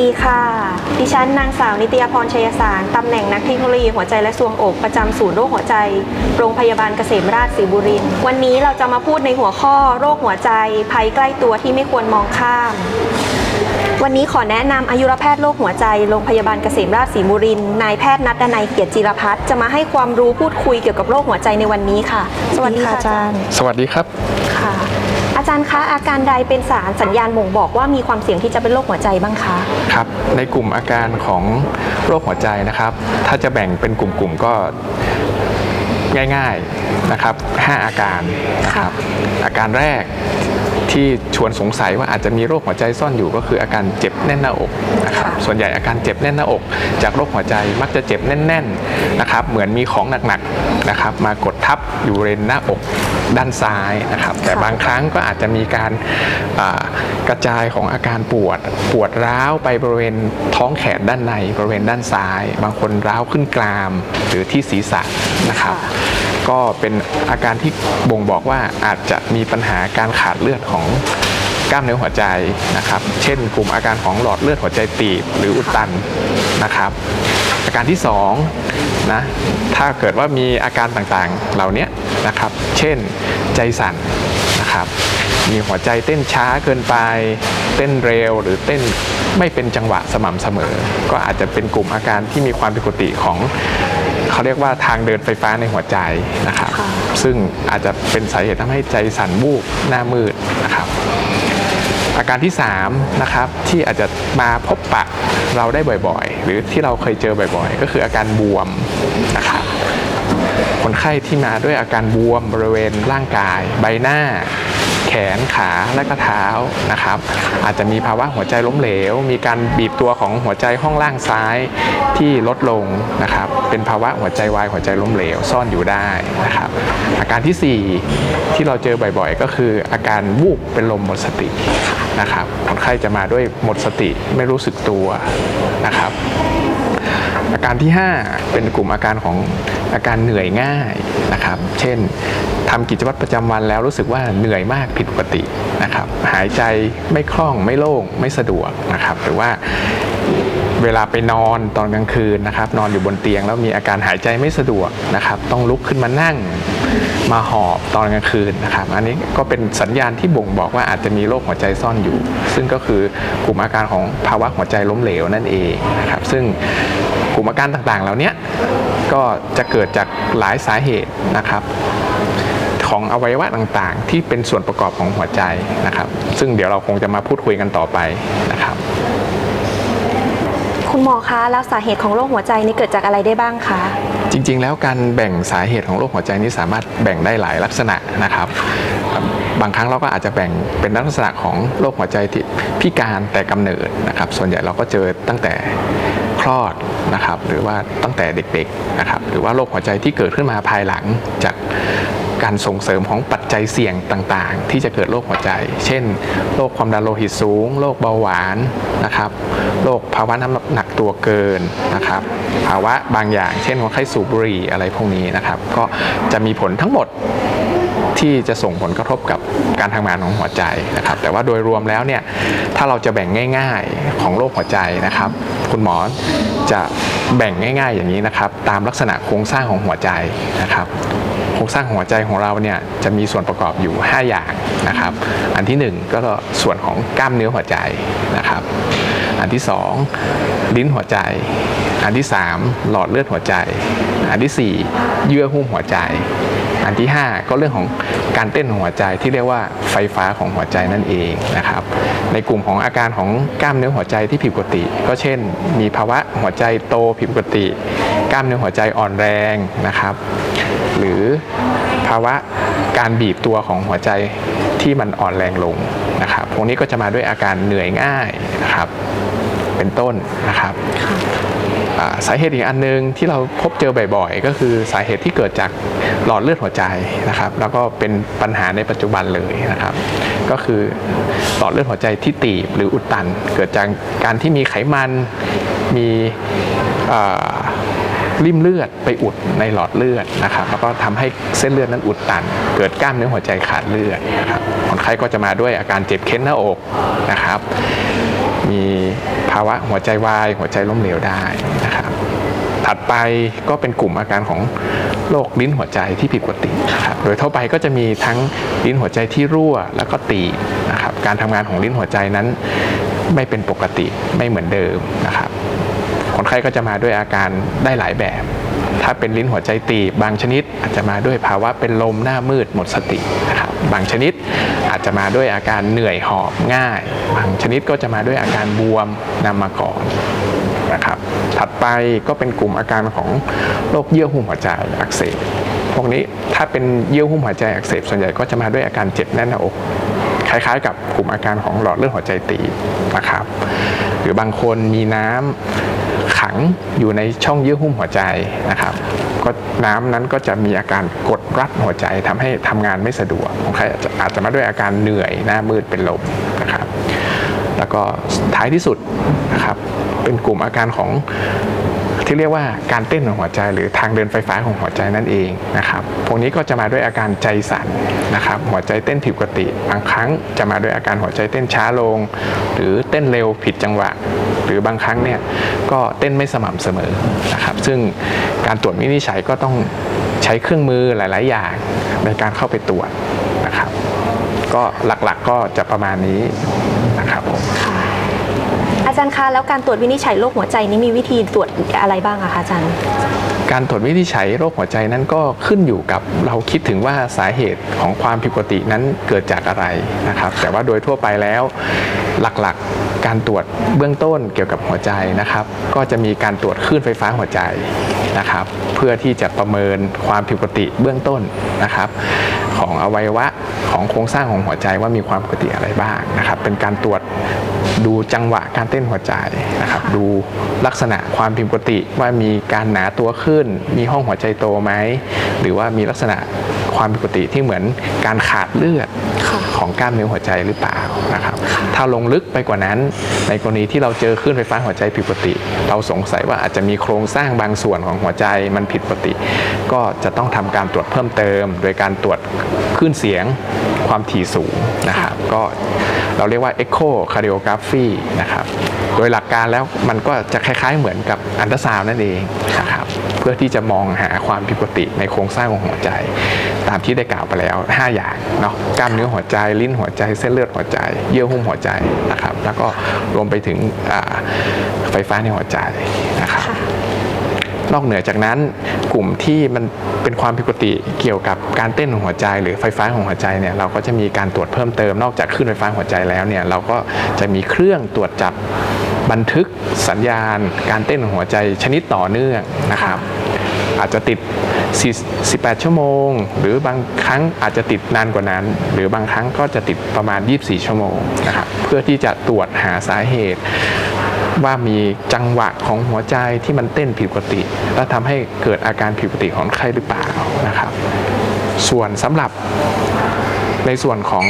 ดีค่ะ ดิฉันนางสาวนิตยาพรชัยสาร ตำแหน่งนักเทคโนโลยีหัวใจและทรวงอกประจำศูนย์โรคหัวใจ โรงพยาบาลเกษมราชศรีบุรินวันนี้เราจะมาพูดในหัวข้อโรคหัวใจ ภัยใกล้ตัวที่ไม่ควรมองข้าม วันนี้ขอแนะนำอายุรแพทย์โรคหัวใจ โรงพยาบาลเกษมราชศรีบุรินนายแพทย์นัดดนัยเกียรติจิรพัฒน์จะมาให้ความรู้พูดคุยเกี่ยวกับโรคหัวใจในวันนี้ค่ะ สวัสดีค่ะอาจารย์ สวัสดีครับ อาจารย์คะอาการใดเป็นสารสัญญาณบ่งบอกว่ามีความเสี่ยงที่จะเป็นโรคหัวใจบ้างคะครับในกลุ่มอาการของโรคหัวใจนะครับ ถ้าจะแบ่งเป็นกลุ่มๆก็ง่ายๆนะครับ 5 อาการนะครับอาการแรก ที่ชวนสงสัยว่าอาจจะมีโรคหัวใจซ่อนอยู่ก็คืออาการเจ็บแน่นหน้าอกนะครับค่ะส่วนใหญ่อาการเจ็บแน่นหน้าอก จากโรคหัวใจมักจะเจ็บแน่นๆนะครับเหมือนมีของหนักๆนะครับมากดทับอยู่บริเวณหน้าอกด้านซ้ายนะครับแต่บางครั้งก็อาจจะมีการอ่ากระจายของอาการปวดปวดร้าวไปบริเวณท้องแขนด้านในบริเวณด้านซ้าย บางคนร้าวขึ้นกรามหรือที่ศีรษะนะครับ ก็เป็นอาการที่บ่งบอกว่าอาจจะมีปัญหาการขาดเลือดของกล้ามเนื้อหัวใจนะครับ เช่น กลุ่มอาการของหลอดเลือดหัวใจตีบหรืออุดตันนะครับ อาการที่สองนะถ้าเกิดว่ามีอาการต่างๆเหล่านี้นะครับ เช่นใจสั่นนะครับ มีหัวใจเต้นช้าเกินไป เต้นเร็วหรือเต้นไม่เป็นจังหวะสม่ำเสมอ ก็อาจจะเป็นกลุ่มอาการที่มีความผิดปกติของ เขาเรียกว่าทางเดินไฟฟ้าในหัวใจนะครับค่ะซึ่งอาจจะเป็นสาเหตุทำให้ใจสั่นวูบหน้ามืดนะครับอาการที่3นะครับที่อาจจะมาพบปะเราได้บ่อยๆ หรือที่เราเคยเจอบ่อยๆ ก็คืออาการบวมนะครับคนไข้ที่มาด้วยอาการบวมบริเวณร่างกาย ใบหน้า แขนขาและก็เท้านะครับ อาจจะมีภาวะหัวใจล้มเหลว มีการบีบตัวของหัวใจห้องล่างซ้ายที่ลดลงนะครับ เป็นภาวะหัวใจวายหัวใจล้มเหลวซ่อนอยู่ได้นะครับ อาการทีสี่4 ที่เราเจอบ่อยๆ ก็คืออาการวูบเป็นลมหมดสตินะครับคนไข้จะมาด้วยหมดสติไม่รู้สึกตัวนะครับอาการที่ 5 เป็นกลุ่มอาการของอาการเหนื่อยง่ายนะครับ เช่น ทำกิจวัตรประจำวันแล้วรู้สึกว่าเหนื่อยมากผิดปกตินะครับหายใจไม่คล่องไม่โล่งไม่สะดวกนะครับหรือว่าเวลาไปนอนตอนกลางคืนนะครับ นอนอยู่บนเตียงแล้วมีอาการหายใจไม่สะดวกนะครับ ต้องลุกขึ้นมานั่งมาหอบตอนกลางคืนนะครับ อันนี้ก็เป็นสัญญาณที่บ่งบอกว่าอาจจะมีโรคหัวใจซ่อนอยู่ ซึ่งก็คือกลุ่มอาการของภาวะหัวใจล้มเหลวนั่นเองนะครับ ซึ่งกลุ่มอาการต่างๆ เหล่านี้ก็จะเกิดจากหลายสาเหตุนะครับ ของอวัยวะต่างๆ ที่เป็นส่วนประกอบของหัวใจนะครับ ซึ่งเดี๋ยวเราคงจะมาพูดคุยกันต่อไปนะครับ คุณหมอคะแล้วสาเหตุของโรคหัวใจนี่เกิดจากอะไรได้บ้างคะ จริงๆ แล้วการแบ่งสาเหตุของโรคหัวใจนี้สามารถแบ่งได้หลายลักษณะนะครับ บางครั้งเราก็อาจจะแบ่งเป็นลักษณะของโรคหัวใจที่พิการแต่กำเนิดนะครับ ส่วนใหญ่เราก็เจอตั้งแต่คลอดนะครับหรือว่าตั้งแต่เด็กๆนะครับหรือว่าโรคหัวใจที่เกิดขึ้นมาภายหลังจาก การส่งเสริมของปัจจัยเสี่ยงต่างๆ ที่จะเกิดโรคหัวใจ เช่น โรคความดันโลหิตสูง โรคเบาหวานนะครับ โรคภาวะน้ำหนักตัวเกินนะครับ ภาวะบางอย่าง เช่นคนไข้สูบบุหรี่อะไรพวกนี้นะครับ ก็จะมีผลทั้งหมดที่จะส่งผลกระทบกับการทำงานของหัวใจนะครับ แต่ว่าโดยรวมแล้วเนี่ยถ้าเราจะแบ่งง่าย ๆของโรคหัวใจนะครับ คุณหมอจะแบ่งง่าย ๆ อย่างนี้นะครับ ตามลักษณะโครงสร้างของหัวใจนะครับ ครงสร้างของหัวใจของเราเนี่ยจะมีส่วนประกอบอยู่ 5 อย่างนะครับ อันที่ 1 ก็ส่วนของกล้ามเนื้อหัวใจนะครับ อันที่ 2 ลิ้นหัวใจ อันที่ 3 หลอดเลือดหัวใจ อันทีสี่ 4 เยื่อหุ้มหัวใจ อันที่ 5 ก็เรื่องของการเต้นของหัวใจที่เรียกว่าไฟฟ้าของหัวใจนั่นเองนะครับ ในกลุ่มของอาการของกล้ามเนื้อหัวใจที่ผิดปกติ ก็เช่น มีภาวะหัวใจโตผิดปกติ กล้ามเนื้อหัวใจอ่อนแรงนะครับ รือภาวะการบีบตัวของหัวใจที่มันอ่อนแรงลงนะครับ พวกนี้ก็จะมาด้วยอาการเหนื่อยง่ายนะครับ เป็นต้นนะครับสาเหตุอีกอันหนึงที่เราพบเจอบ่อยๆ ก็คือสาเหตุที่เกิดจากหลอดเลือดหัวใจนะครับ แล้วก็เป็นปัญหาในปัจจุบันเลยนะครับ ก็คือหลอดเลือดหัวใจที่ตีบหรืออุดตัน เกิดจากการที่มีไขมันมีอ ริ่มเลือดไปอุดในหลอดเลือดนะครับแล้วก็ทำให้เส้นเลือดนั้นอุดตัน เกิดกล้ามเนื้อหัวใจขาดเลือดนะครับคนไข้ก็จะมาด้วยอาการเจ็บเค้นหน้าอกนะครับ มีภาวะหัวใจวายหัวใจล้มเหลวได้นะครับถัดไปก็เป็นกลุ่มอาการของโรคลิ้นหัวใจที่ผิดปกตินะครับโดยทั่วไปก็จะมีทั้งลิ้นหัวใจที่รั่วแล้วก็ตีนะครับ การทำงานของลิ้นหัวใจนั้นไม่เป็นปกติไม่เหมือนเดิมนะครับ คนไข้ก็จะมาด้วยอาการได้หลายแบบ ถ้าเป็นลิ้นหัวใจตีบบางชนิดอาจจะมาด้วยภาวะเป็นลมหน้ามืดหมดสตินะครับบางชนิดอาจจะมาด้วยอาการเหนื่อยหอบง่าย บางชนิดก็จะมาด้วยอาการบวมนำมาก่อนนะครับถัดไปก็เป็นกลุ่มอาการของโรคเยื่อหุ้มหัวใจอักเสบพวกนี้ถ้าเป็นเยื่อหุ้มหัวใจอักเสบส่วนใหญ่ก็จะมาด้วยอาการเจ็บแน่นหน้าอกคล้ายๆ กับกลุ่มอาการของหลอดเลือดหัวใจตีบนะครับ หรือบางคนมีน้ำ ขังอยู่ในช่องเยื่อหุ้มหัวใจนะครับก็น้ำนั้นก็จะมีอาการกดรัดหัวใจทำให้ทำงานไม่สะดวกของใครอาจจะมาด้วยอาการเหนื่อยหน้ามืดเป็นลมนะครับ แล้วก็ท้ายที่สุดนะครับเป็นกลุ่มอาการของ ที่เรียกว่าการเต้นของหัวใจ หรือทางเดินไฟฟ้าของหัวใจนั่นเองนะครับพวกนี้ก็จะมาด้วยอาการใจสั่นนะครับหัวใจเต้นผิดปกติ บางครั้งจะมาด้วยอาการหัวใจเต้นช้าลง หรือเต้นเร็วผิดจังหวะ หรือบางครั้งเนี่ยก็เต้นไม่สม่ำเสมอนะครับซึ่งการตรวจวินิจฉัยก็ต้องใช้เครื่องมือหลาย ๆ อย่างในการเข้าไปตรวจนะครับก็หลักๆก็จะประมาณนี้นะครับผม อา จารย์คะแล้วการตรวจวินิจฉัยโรคหัวใจนี้มีวิธีตรวจอะไรบ้างอะคะอาจารย์ การตรวจวินิจฉัยโรคหัวใจนั้นก็ขึ้นอยู่กับเราคิดถึงว่าสาเหตุของความผิดปกตินั้นเกิดจากอะไรนะครับ แต่ว่าโดยทั่วไปแล้วหลักๆการตรวจเบื้องต้นเกี่ยวกับหัวใจนะครับ ก็จะมีการตรวจคลื่นไฟฟ้าหัวใจนะครับ เพื่อที่จะประเมินความผิดปกติเบื้องต้นนะครับ ของอวัยวะของโครงสร้างของหัวใจว่ามีความปกติอะไรบ้างนะครับ เป็นการตรวจ ดูจังหวะการเต้นหัวใจนะครับดูลักษณะความผิดปกติว่ามีการหนาตัวขึ้น มีห้องหัวใจโตไหมหรือว่ามีลักษณะความผิดปกติที่เหมือนการขาดเลือดของกล้ามเนื้อหัวใจหรือเปล่านะครับ ถ้าลงลึกไปกว่านั้น ในกรณีที่เราเจอคลื่นไฟฟ้าหัวใจผิดปกติ เราสงสัยว่าอาจจะมีโครงสร้างบางส่วนของหัวใจมันผิดปกติ ก็จะต้องทำการตรวจเพิ่มเติม โดยการตรวจคลื่นเสียงความถี่สูงนะครับ ก็ เราเรียกว่า echocardiography นะครับ โดยหลักการแล้วมันก็จะคล้ายๆเหมือนกับอันตราซาวนั่นเองนะครับ เพื่อที่จะมองหาความผิดปกติในโครงสร้างของหัวใจ ตามที่ได้กล่าวไปแล้ว 5 อย่างเนาะกล้ามเนื้อหัวใจ ลิ้นหัวใจ เส้นเลือดหัวใจ เยื่อหุ้มหัวใจนะครับ แล้วก็รวมไปถึงไฟฟ้าในหัวใจนะครับ นอกเหนือจากนั้นกลุ่มที่มันเป็นความผิดปกติเกี่ยวกับการเต้นของหัวใจ หรือไฟฟ้าของหัวใจเนี่ยเราก็จะมีการตรวจเพิ่มเติมนอกจากคลื่นไฟฟ้าหัวใจแล้วเนี่ยเราก็จะมีเครื่องตรวจจับบันทึกสัญญาณ การเต้นของหัวใจชนิดต่อเนื่องนะครับ อาจจะติด 18 ชั่วโมง หรือบางครั้งอาจจะติดนานกว่านั้น หรือบางครั้งก็จะติดประมาณ 24 ชั่วโมงนะครับเพื่อที่จะตรวจหาสาเหตุ ว่ามีจังหวะของหัวใจที่มันเต้นผิดปกติ และทำให้เกิดอาการผิดปกติของไข้หรือเปล่านะครับ ส่วนสำหรับในส่วนของ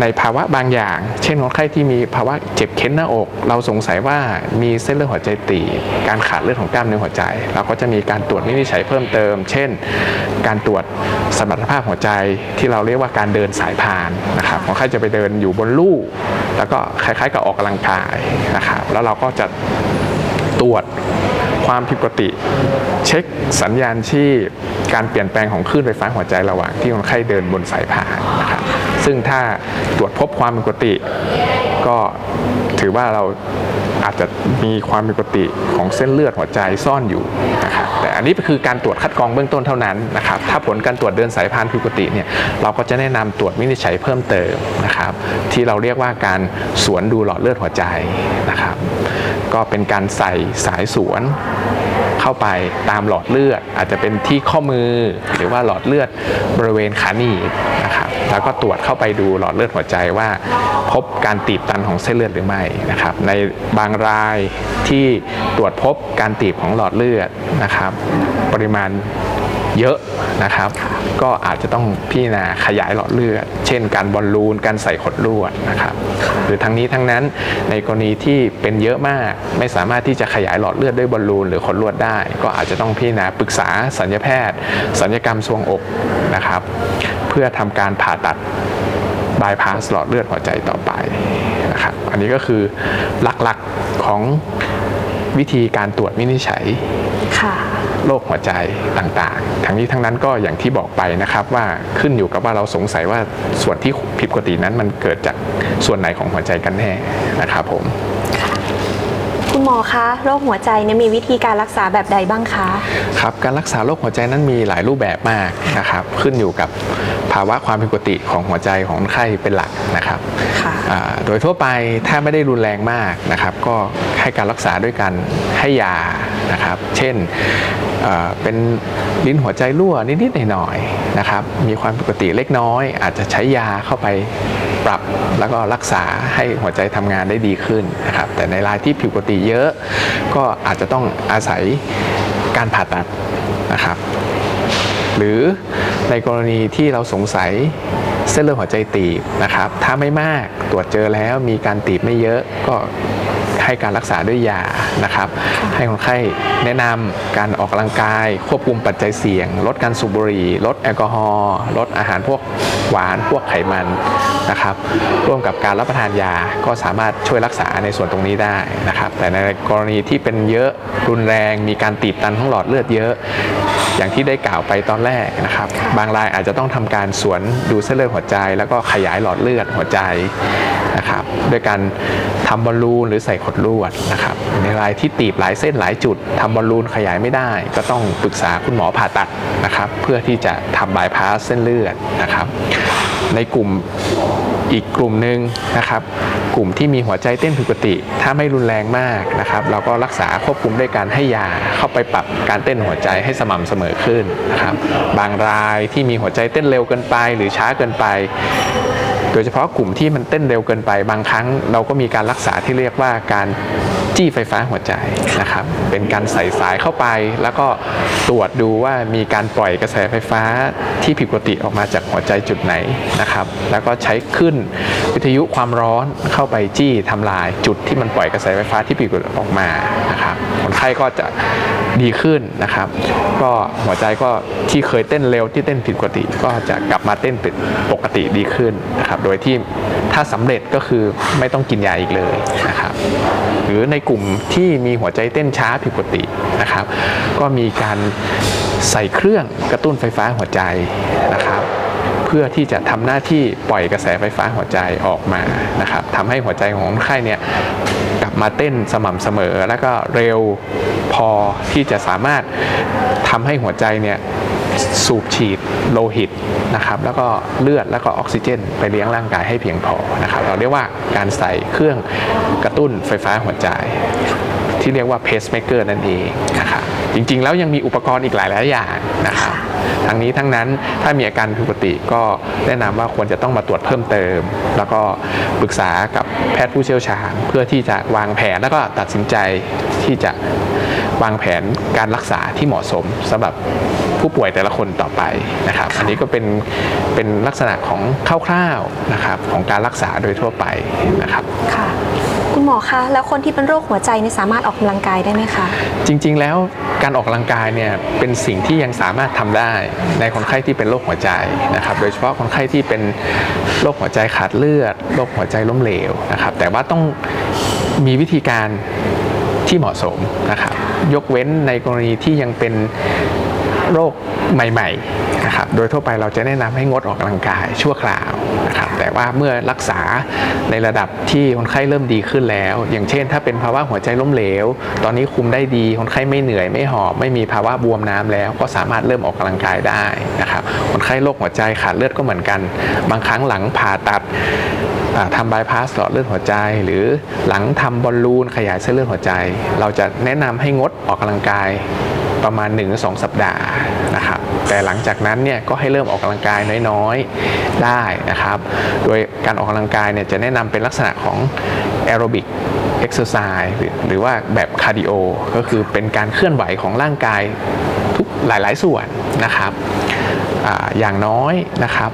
ในภาวะบางอย่าง เช่นคนไข้ที่มีภาวะเจ็บเค้นหน้าอก เราสงสัยว่ามีเส้นเลือดหัวใจตีการขาดเลือดของกล้ามเนื้อหัวใจ เราก็จะมีการตรวจวินิจฉัยเพิ่มเติม เช่น การตรวจสมรรถภาพหัวใจที่เราเรียกว่าการเดินสายพานนะครับคนไข้จะไปเดินอยู่บนลู่แล้วก็คล้ายๆกับออกกำลังกายนะครับแล้วเราก็จะตรวจความผิดปกติ เช็คสัญญาณชีพการเปลี่ยนแปลงของคลื่นไฟฟ้าหัวใจระหว่างที่คนไข้เดินบนสายพานนะครับ ซึ่งถ้าตรวจพบความผิดปกติ ก็ถือว่าเราอาจจะมีความผิดปกติของเส้นเลือดหัวใจซ่อนอยู่นะครับแต่อันนี้ก็คือการตรวจคัดกรองเบื้องต้นเท่านั้นนะครับถ้าผลการตรวจเดินสายพานผิดปกติเนี่ยเราก็จะแนะนำตรวจวินิจฉัยเพิ่มเติมนะครับ ที่เราเรียกว่าการสวนดูหลอดเลือดหัวใจนะครับ ก็เป็นการใส่สายสวนเข้าไปตามหลอดเลือด อาจจะเป็นที่ข้อมือหรือว่าหลอดเลือดบริเวณขาหนีบนะครับ แล้วก็ตรวจเข้าไปดูหลอดเลือดหัวใจว่า พบการตีบตันของเส้นเลือดหรือไม่นะครับ ในบางรายที่ตรวจพบการตีบของหลอดเลือดนะครับ ปริมาณเยอะนะครับ ก็อาจจะต้องพิจารณาขยายหลอดเลือด เช่น การบอลลูน การใส่ขดลวดนะครับ หรือทั้งนี้ทั้งนั้นในกรณีที่เป็นเยอะมาก ไม่สามารถที่จะขยายหลอดเลือดด้วยบอลลูนหรือขดลวดได้ ก็อาจจะต้องพิจารณาปรึกษาสัญญแพทย์ สัญญกรรมทรวงอกนะครับ พื่อทำการผ่าตัดบายพาสหลอดเลือดหัวใจต่อไปนะครับอันนี้ก็คือหลักๆของวิธีการตรวจวินิจฉัยค่ะโรคหัวใจต่างๆ ทั้งนี้ทั้งนั้นก็อย่างที่บอกไปนะครับว่าขึ้นอยู่กับว่าเราสงสัยว่าส่วนที่ผิดปกตินั้นมันเกิดจากส่วนไหนของหัวใจกันแน่นะครับผมคุณหมอคะโรคหัวใจเนี่ยมีวิธีการรักษาแบบใดบ้างคะครับการรักษาโรคหัวใจนั้นมีหลายรูปแบบมากนะครับขึ้นอยู่กับภาวะความผิดปกติของหัวใจของคนไข้เป็นหลักนะครับค่ะอ่าโดยทั่วไปถ้าไม่ได้รุนแรงมากนะครับ ก็ให้การรักษาด้วยการให้ยานะครับ เช่นเอ่อเป็นลิ้นหัวใจรั่วนิดๆหน่อยๆนะครับ มีความผิดปกติเล็กน้อย อาจจะใช้ยาเข้าไปปรับแล้วก็รักษาให้หัวใจทำงานได้ดีขึ้นนะครับ แต่ในรายที่ผิดปกติเยอะ ก็อาจจะต้องอาศัยการผ่าตัดนะครับ หรือ ในกรณีที่เราสงสัยเส้นเลือดหัวใจตีบนะครับ ถ้าไม่มากตรวจเจอแล้วมีการตีบไม่เยอะก็ให้การรักษาด้วยยานะครับ ให้คนไข้แนะนำการออกกำลังกาย ควบคุมปัจจัยเสี่ยง ลดการสูบบุหรี่ลดแอลกอฮอล์ลดอาหารพวกหวานพวกไขมันนะครับ ร่วมกับการรับประทานยาก็สามารถช่วยรักษาในส่วนตรงนี้ได้นะครับ แต่ในกรณีที่เป็นเยอะรุนแรง มีการตีบตันของหลอดเลือดเยอะ อย่างที่ได้กล่าวไปตอนแรกนะครับ บางรายอาจจะต้องทำการสวนดูเส้นเลือดหัวใจ แล้วก็ขยายหลอดเลือดหัวใจนะครับด้วยการทำบอลลูนหรือใส่ขดลวดนะครับ ในรายที่ตีบหลายเส้นหลายจุดทำบอลลูนขยายไม่ได้ ก็ต้องปรึกษาคุณหมอผ่าตัดนะครับ เพื่อที่จะทำบายพาสเส้นเลือดนะครับ ในกลุ่ม อีกกลุ่มหนึ่งนะครับ กลุ่มที่มีหัวใจเต้นผิดปกติ ถ้าไม่รุนแรงมากนะครับ เราก็รักษาควบคุมด้วยการให้ยาเข้าไปปรับการเต้นหัวใจให้สม่ำเสมอขึ้นนะครับ บางรายที่มีหัวใจเต้นเร็วเกินไป หรือช้าเกินไปโดยเฉพาะกลุ่มที่มันเต้นเร็วเกินไปบางครั้งเราก็มีการรักษาที่เรียกว่าการ จี้ไฟฟ้าหัวใจนะครับ เป็นการใส่สายเข้าไป แล้วก็ตรวจดูว่ามีการปล่อยกระแสไฟฟ้าที่ผิดปกติออกมาจากหัวใจจุดไหนนะครับ แล้วก็ใช้ขึ้นวิทยุความร้อนเข้าไปจี้ทำลายจุดที่มันปล่อยกระแสไฟฟ้าที่ผิดปกติออกมานะครับคนไข้ก็จะดีขึ้นนะครับ ก็หัวใจก็ที่เคยเต้นเร็วที่เต้นผิดปกติ ก็จะกลับมาเต้นเป็นปกติดีขึ้นนะครับ โดยที่ถ้าสำเร็จก็คือไม่ต้องกินยาอีกเลยนะครับ หรือในกลุ่มที่มีหัวใจเต้นช้าผิดปกตินะครับ ก็มีการใส่เครื่องกระตุ้นไฟฟ้าหัวใจนะครับเพื่อที่จะทำหน้าที่ปล่อยกระแสไฟฟ้าหัวใจออกมานะครับทำให้หัวใจของคนไข้เนี่ยกลับมาเต้นสม่ำเสมอ แล้วก็เร็วพอที่จะสามารถทำให้หัวใจเนี่ย สูบฉีดโลหิตนะครับแล้วก็เลือดแล้วก็ออกซิเจน ไปเลี้ยงร่างกายให้เพียงพอนะครับเราเรียกว่าการใส่เครื่องกระตุ้นไฟฟ้าหัวใจ ที่เรียกว่าเพสเมเกอร์นั่นเองนะครับจริงๆ แล้วยังมีอุปกรณ์อีกหลายหลายอย่างนะครับทั้งนี้ทั้งนั้นถ้ามีอาการผิดปกติก็แนะนำว่าควรจะต้องมาตรวจเพิ่มเติม แล้วก็ปรึกษากับแพทย์ผู้เชี่ยวชาญ เพื่อที่จะวางแผนแล้วก็ตัดสินใจที่จะ วางแผนการรักษาที่เหมาะสมสำหรับผู้ป่วยแต่ละคนต่อไปนะครับ อันนี้ก็เป็นเป็นลักษณะของคร่าวๆนะครับของการรักษาโดยทั่วไปนะครับค่ะคุณหมอคะแล้วคนที่เป็นโรคหัวใจเนี่ยสามารถออกกำลังกายได้ไหมคะจริง ๆ แล้วการออกกำลังกายเนี่ยเป็นสิ่งที่ยังสามารถทำได้ในคนไข้ที่เป็นโรคหัวใจนะครับ โดยเฉพาะคนไข้ที่เป็นโรคหัวใจขาดเลือดโรคหัวใจล้มเหลวนะครับ แต่ว่าต้องมีวิธีการ ที่เหมาะสมนะครับยกเว้นในกรณีที่ยังเป็นโรคใหม่ๆนะครับโดยทั่วไปเราจะแนะนำให้งดออกกำลังกายชั่วคราวนะครับแต่ว่าเมื่อรักษาในระดับที่คนไข้เริ่มดีขึ้นแล้ว อย่างเช่น ถ้าเป็นภาวะหัวใจล้มเหลว ตอนนี้คุมได้ดีคนไข้ไม่เหนื่อยไม่หอบ ไม่มีภาวะบวมน้ำแล้ว ก็สามารถเริ่มออกกำลังกายได้นะครับคนไข้โรคหัวใจขาดเลือดก็เหมือนกัน บางครั้งหลังผ่าตัด ทำบายพาสหลอดเลือดหัวใจ หรือหลังทำบอลลูนขยายเส้นเลือดหัวใจ เราจะแนะนำให้งดออกกำลังกายประมาณ 1-2 สัปดาห์นะครับแต่หลังจากนั้นเนี่ยก็ให้เริ่มออกกำลังกายน้อยๆได้นะครับ โดยการออกกำลังกายเนี่ยจะแนะนำเป็นลักษณะของแอโรบิกเอ็กซ์ไซส์หรือว่าแบบคาร์ดิโอก็คือเป็นการเคลื่อนไหวของร่างกายทุกหลายๆส่วนนะครับออย่างน้อยนะครับ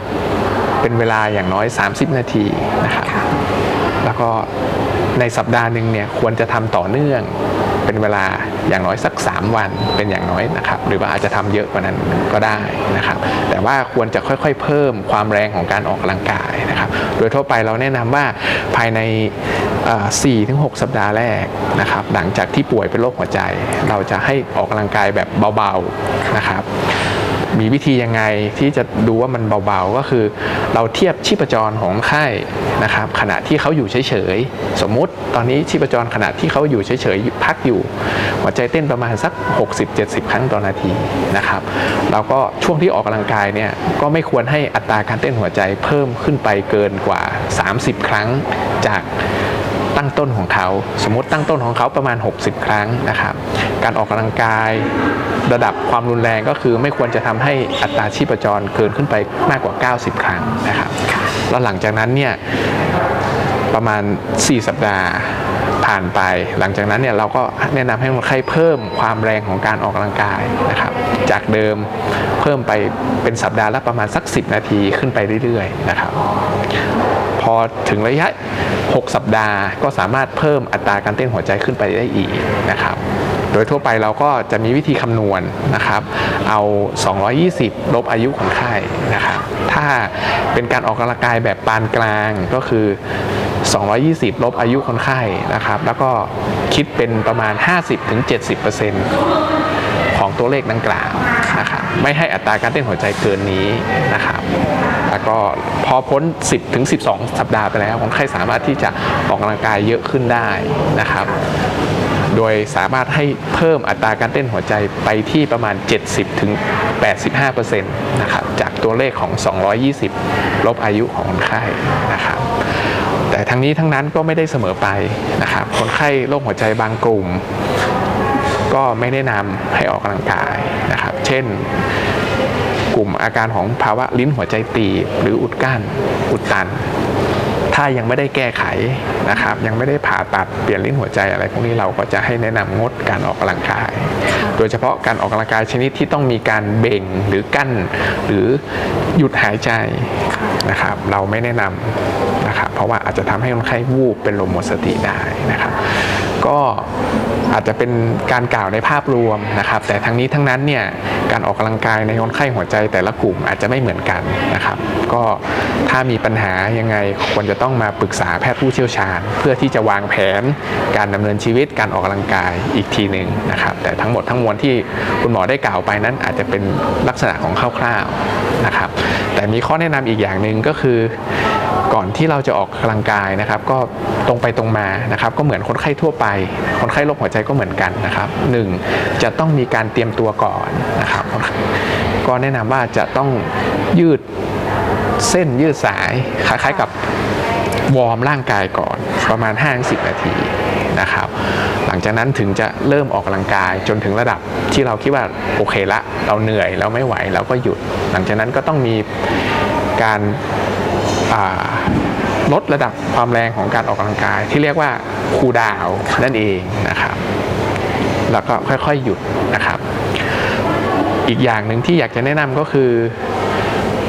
เป็นเวลาอย่างน้อย 30 นาทีนะครับแล้วก็ในสัปดาห์หนึ่งเนี่ยควรจะทำต่อเนื่องเป็นเวลาอย่างน้อยสัก 3 วันเป็นอย่างน้อยนะครับ หรือว่าอาจจะทำเยอะกว่านั้นก็ได้นะครับ แต่ว่าควรจะค่อยๆ เพิ่มความแรงของการออกกำลังกายนะครับ โดยทั่วไปเราแนะนำว่าภายใน4ถึง6สัปดาห์แรกนะครับ หลังจากที่ป่วยเป็นโรคหัวใจ เราจะให้ออกกำลังกายแบบเบาๆนะครับ มีวิธียังไงที่จะดูว่ามันเบาๆ ก็คือ เราเทียบชีพจรของไข้นะครับขณะที่เขาอยู่เฉยๆ สมมุติตอนนี้ชีพจรขณะที่เขาอยู่เฉยๆ พักอยู่ หัวใจเต้นประมาณสัก 60-70 ครั้งต่อนาทีนะครับแล้วก็ช่วงที่ออกกำลังกายเนี่ยก็ไม่ควรให้อัตราการเต้นหัวใจเพิ่มขึ้นไปเกินกว่า 30 ครั้งจาก ตั้งต้นของเขา สมมติตั้งต้นของเขาประมาณ 60 ครั้งนะครับ การออกกำลังกายระดับความรุนแรงก็คือไม่ควรจะทำให้อัตราชีพจรเกินขึ้นไปมากกว่า 90 ครั้งนะครับแล้วหลังจากนั้นเนี่ยประมาณ 4 สัปดาห์ผ่านไป หลังจากนั้นเนี่ยเราก็แนะนำให้คนไข้เพิ่มความแรงของการออกกำลังกายนะครับจากเดิมเพิ่มไปเป็นสัปดาห์ละประมาณสัก 10 นาทีขึ้นไปเรื่อยๆนะครับพอถึงระยะ 6 สัปดาห์ ก็สามารถเพิ่มอัตราการเต้นหัวใจขึ้นไปได้อีกนะครับโดยทั่วไปเราก็จะมีวิธีคำนวณนะครับ เอา 220 ลบอายุคนไข้นะครับ ถ้าเป็นการออกกำลังกายแบบปานกลางก็คือ 220 ลบอายุคนไข้นะครับ แล้วก็คิดเป็นประมาณ 50-70%ของตัวเลขดังกล่าว ไม่ให้อัตราการเต้นหัวใจเกินนี้นะครับแล้วก็พอพ้น 10ถึง12 สัปดาห์ไปแล้วคนไข้สามารถที่จะออกกำลังกายเยอะขึ้นได้นะครับ โดยสามารถให้เพิ่มอัตราการเต้นหัวใจไปที่ประมาณ 70ถึง85%นะครับจากตัวเลขของ 220 ลบอายุของคนไข้นะครับแต่ทั้งนี้ทั้งนั้นก็ไม่ได้เสมอไปนะครับคนไข้โรคหัวใจบางกลุ่ม ก็ไม่แนะนำให้ออกกำลังกายนะครับ เช่นกลุ่มอาการของภาวะลิ้นหัวใจตีบหรืออุดกั้นอุดตัน ถ้ายังไม่ได้แก้ไขนะครับ ยังไม่ได้ผ่าตัดเปลี่ยนลิ้นหัวใจอะไรพวกนี้เราก็จะให้แนะนำงดการออกกำลังกาย โดยเฉพาะการออกกำลังกายชนิดที่ต้องมีการเบ่งหรือกั้น หรือหยุดหายใจนะครับ เราไม่แนะนำนะครับ เพราะว่าอาจจะทำให้คนไข้วูบเป็นลมหมดสติได้นะครับ ก็ อาจจะเป็นการกล่าวในภาพรวมนะครับ แต่ทั้งนี้ทั้งนั้นเนี่ย การออกกำลังกายในคนไข้หัวใจแต่ละกลุ่มอาจจะไม่เหมือนกันนะครับ ก็ถ้ามีปัญหายังไงควรจะต้องมาปรึกษาแพทย์ผู้เชี่ยวชาญ เพื่อที่จะวางแผน การดำเนินชีวิตการออกกำลังกายอีกทีหนึ่งนะครับแต่ทั้งหมดทั้งมวลที่คุณหมอได้กล่าวไปนั้นอาจจะเป็นลักษณะของคร่าวๆนะครับ แต่มีข้อแนะนำอีกอย่างหนึ่งก็คือก่อนที่เราจะออกกำลังกายนะครับ ก็ตรงไปตรงมานะครับ ก็เหมือนคนไข้ทั่วไป คนไข้โรคหัวใจก็เหมือนกันนะครับหนึ่งจะต้องมีการเตรียมตัวก่อนนะครับก็แนะนำว่าจะต้องยืดเส้นยืดสายคล้ายๆกับวอร์มร่างกายก่อนประมาณ 5-10 นาทีนะครับ หลังจากนั้นถึงจะเริ่มออกกำลังกายจนถึงระดับที่เราคิดว่าโอเคละ เราเหนื่อยเราไม่ไหวเราก็หยุด หลังจากนั้นก็ต้องมีการาลดระดับความแรงของการออกกำลังกาย ที่เรียกว่าคูดาวนั่นเองนะครับ แล้วก็ค่อยๆหยุดนะครับ อีกอย่างหนึ่งที่อยากจะแนะนำก็คือ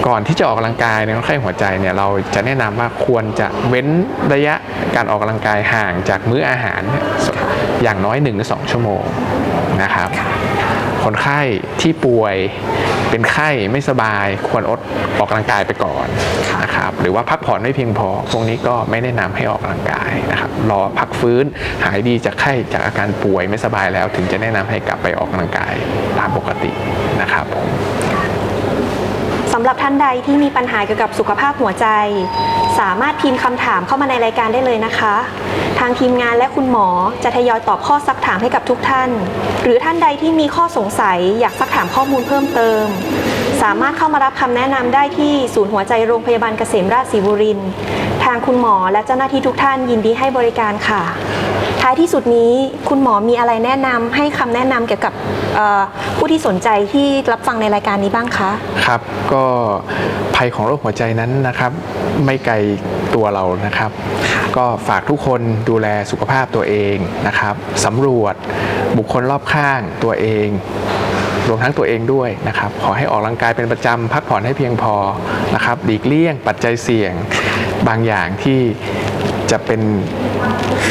ก่อนที่จะออกกำลังกายในคนไข้หัวใจเนี่ยเราจะแนะนำว่าควรจะเว้นระยะการออกกำลังกายห่างจากมื้ออาหารเนี่ยอย่างน้อย1-2หรือ2ชั่วโมงนะครับ คนไข้ที่ป่วยเป็นไข้ไม่สบายควรอดออกกำลังกายไปก่อน นะครับหรือว่าพักผ่อนไม่เพียงพอ พวกนี้ก็ไม่แนะนำให้ออกกำลังกายนะครับรอพักฟื้นหายดีจากไข้จากอาการป่วยไม่สบายแล้ว ถึงจะแนะนำให้กลับไปออกกำลังกายตามปกตินะครับผมสำหรับท่านใดที่มีปัญหาเกี่ยวกับสุขภาพหัวใจ สามารถพิมพ์คำถามเข้ามาในรายการได้เลยนะคะ ทางทีมงานและคุณหมอจะทยอยตอบข้อซักถามให้กับทุกท่าน หรือท่านใดที่มีข้อสงสัยอยากซักถามข้อมูลเพิ่มเติม สามารถเข้ามารับคำแนะนำได้ที่ศูนย์หัวใจโรงพยาบาลเกษมราชศรีบุรินทร์ทางคุณหมอและเจ้าหน้าที่ทุกท่านยินดีให้บริการค่ะ ท้ายที่สุดนี้คุณหมอมีอะไรแนะนำให้คำแนะนำเกี่ยวกับเอ่อผู้ที่สนใจที่รับฟังในรายการนี้บ้างคะ ครับก็ภัยของโรคหัวใจนั้นนะครับ ไม่ไกลตัวเรานะครับ ก็ฝากทุกคนดูแลสุขภาพตัวเองนะครับสำรวจบุคคลรอบข้างตัวเอง รวมทั้งตัวเองด้วยนะครับ ขอให้ออกกำลังกายเป็นประจำพักผ่อนให้เพียงพอนะครับดีกเลี่ยงปัจจัยเสี่ยงบางอย่างที่จะเป็น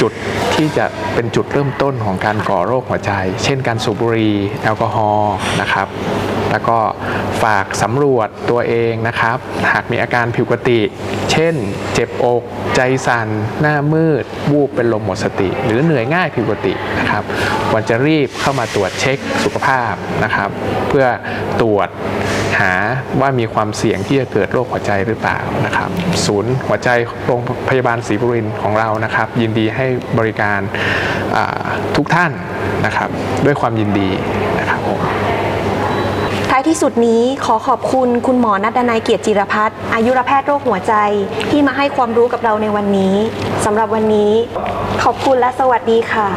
จุดที่จะเป็นจุดเริ่มต้นของการก่อโรคหัวใจ เช่นการสูบบุหรี่แอลกอฮอล์นะครับ แล้วก็ฝากสำรวจตัวเองนะครับ หากมีอาการผิดปกติ เช่น เจ็บอก ใจสั่นหน้ามืด วูบเป็นลมหมดสติ หรือเหนื่อยง่ายผิดปกตินะครับควรจะรีบเข้ามาตรวจเช็คสุขภาพนะครับ เพื่อตรวจหาว่ามีความเสี่ยงที่จะเกิดโรคหัวใจหรือเปล่านะครับ ศูนย์หัวใจโรงพยาบาลศรีบุรินของเรานะครับ ยินดีให้บริการทุกท่านนะครับ ด้วยความยินดีนะครับผม ท้ายที่สุดนี้ขอขอบคุณคุณหมอนัดนายเกียรติจิรพัฒน์อายุรแพทย์โรคหัวใจ ที่มาให้ความรู้กับเราในวันนี้สำหรับวันนี้ ขอบคุณและสวัสดีค่ะ